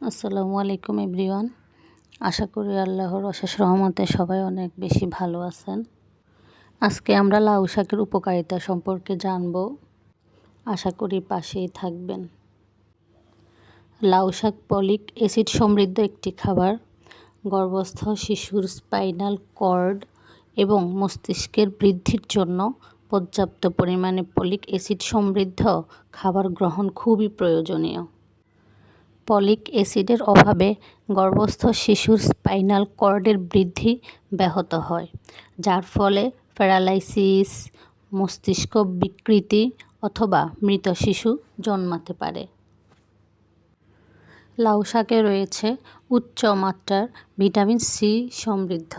আসসালামু আলাইকুম এভরিওয়ান। আশা করি আল্লাহর অশেষ রহমতে সবাই অনেক বেশি ভালো আছেন। আজকে আমরা লাউ শাকের উপকারিতা সম্পর্কে জানব। আশা করি পাশেই থাকবেন। লাউ শাক পলিক অ্যাসিড সমৃদ্ধ একটি খাবার। গর্ভস্থ শিশুর স্পাইনাল কর্ড এবং মস্তিষ্কের বৃদ্ধির জন্য পর্যাপ্ত পরিমাণে পলিক অ্যাসিড সমৃদ্ধ খাবার গ্রহণ খুবই প্রয়োজনীয়। পলিক অ্যাসিডের অভাবে গর্ভস্থ শিশুর স্পাইনাল কর্ডের বৃদ্ধি ব্যাহত হয়, যার ফলে প্যারালাইসিস, মস্তিষ্ক বিকৃতি অথবা মৃত শিশু জন্মাতে পারে। লাউ শাকে রয়েছে উচ্চ মাত্রার ভিটামিন সি সমৃদ্ধ।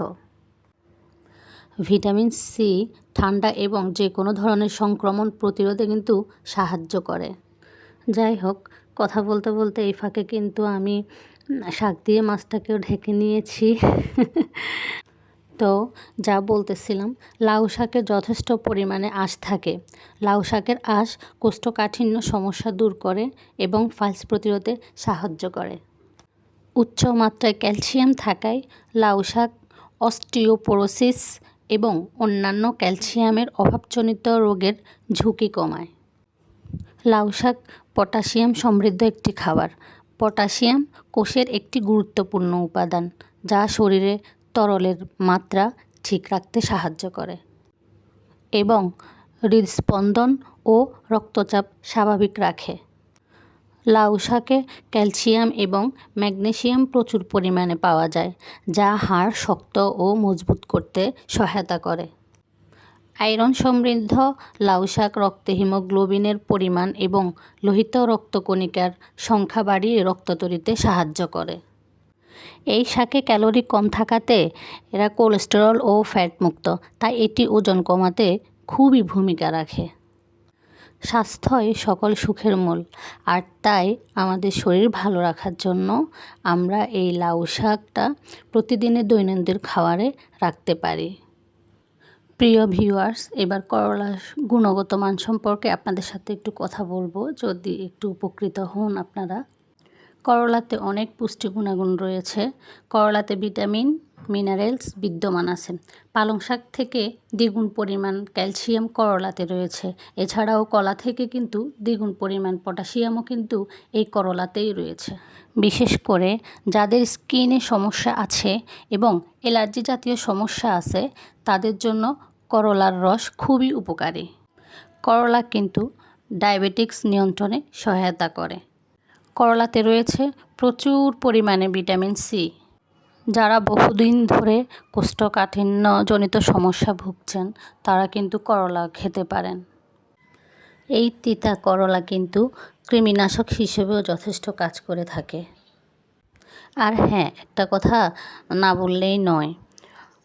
ভিটামিন সি ঠান্ডা এবং যে কোনো ধরনের সংক্রমণ প্রতিরোধে কিন্তু সাহায্য করে। যাই হোক কথা বলতে বলতে এই ফাঁকে কিন্তু আমি শাক দিয়ে মাছটাকেও ঢেকে নিয়েছি। তো যা বলতেছিলাম, লাউ শাকে যথেষ্ট পরিমাণে আঁশ থাকে। লাউ শাকের আঁশ কোষ্ঠকাঠিন্য সমস্যা দূর করে এবং ফাইলস প্রতিরোধে সাহায্য করে। উচ্চ মাত্রায় ক্যালসিয়াম থাকায় লাউ শাক অস্টিওপোরোসিস এবং অন্যান্য ক্যালসিয়ামের অভাবজনিত রোগের ঝুঁকি কমায়। লাউ শাক পটাশিয়াম সমৃদ্ধ একটি খাবার। পটাশিয়াম কোষের একটি গুরুত্বপূর্ণ উপাদান, যা শরীরে তরলের মাত্রা ঠিক রাখতে সাহায্য করে এবং হৃদস্পন্দন ও রক্তচাপ স্বাভাবিক রাখে। লাউ শাকে ক্যালসিয়াম এবং ম্যাগনেসিয়াম প্রচুর পরিমাণে পাওয়া যায়, যা হাড় শক্ত ও মজবুত করতে সহায়তা করে। আয়রন সমৃদ্ধ, লাউ শাক রক্তে হিমোগ্লোবিনের পরিমাণ এবং লোহিত রক্তকণিকার সংখ্যা বাড়িয়ে রক্ত তৈরিতে সাহায্য করে। এই শাকে ক্যালোরি কম থাকাতে এরা কোলেস্টেরল ও ফ্যাট মুক্ত তাই এটি ওজন কমাতে খুবই ভূমিকা রাখে। স্বাস্থ্যই সকল সুখের মূল, আর তাই আমাদের শরীর ভালো রাখার জন্য আমরা এই লাউ শাকটা প্রতিদিনের দৈনন্দিন খাবারে রাখতে পারি। প্রিয় ভিউয়ার্স, এবার করলার গুণগত মান সম্পর্কে আপনাদের সাথে একটু কথা বলব। যদি একটু উপকৃত হন আপনারা। করলাতে অনেক পুষ্টি গুণাগুণ রয়েছে। করলাতে ভিটামিন, মিনারেলস বিদ্যমান আছে। পালং শাক থেকে দ্বিগুণ পরিমাণ ক্যালসিয়াম করলাতে রয়েছে। এছাড়াও কলা থেকে কিন্তু দ্বিগুণ পরিমাণ পটাশিয়ামও কিন্তু এই করলাতেই রয়েছে। বিশেষ করে যাদের স্কিনে সমস্যা আছে এবং অ্যালার্জি জাতীয় সমস্যা আছে, তাদের জন্য করলার রস খুবই উপকারী। করলা কিন্তু ডায়াবেটিক্স নিয়ন্ত্রণে সহায়তা করে। করলাতে রয়েছে প্রচুর পরিমাণে ভিটামিন সি, যারা বহুদিন ধরে কোষ্ঠকাঠিন্যজনিত সমস্যা ভুগছেন, তারা কিন্তু করলা খেতে পারেন। এই তিতা করলা কিন্তু কৃমিনাশক হিসেবেও যথেষ্ট কাজ করে থাকে। আর হ্যাঁ একটা কথা না বললেই নয়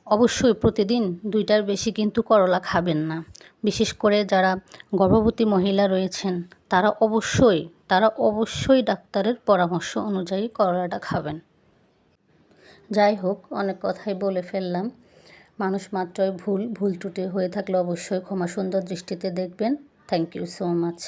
অবশ্যই প্রতিদিন দুইটার বেশি কিন্তু করলা খাবেন না। বিশেষ করে যারা গর্ভবতী মহিলা রয়েছেন, তারা অবশ্যই তারা অবশ্যই ডাক্তারের পরামর্শ অনুযায়ী করলাটা খাবেন। যাই হোক, অনেক কথাই বলে ফেললাম। মানুষ মাত্রই ভুল ভুল ত্রুটি হয়ে থাকলে অবশ্যই ক্ষমা সুন্দর দৃষ্টিতে দেখবেন। Thank you so much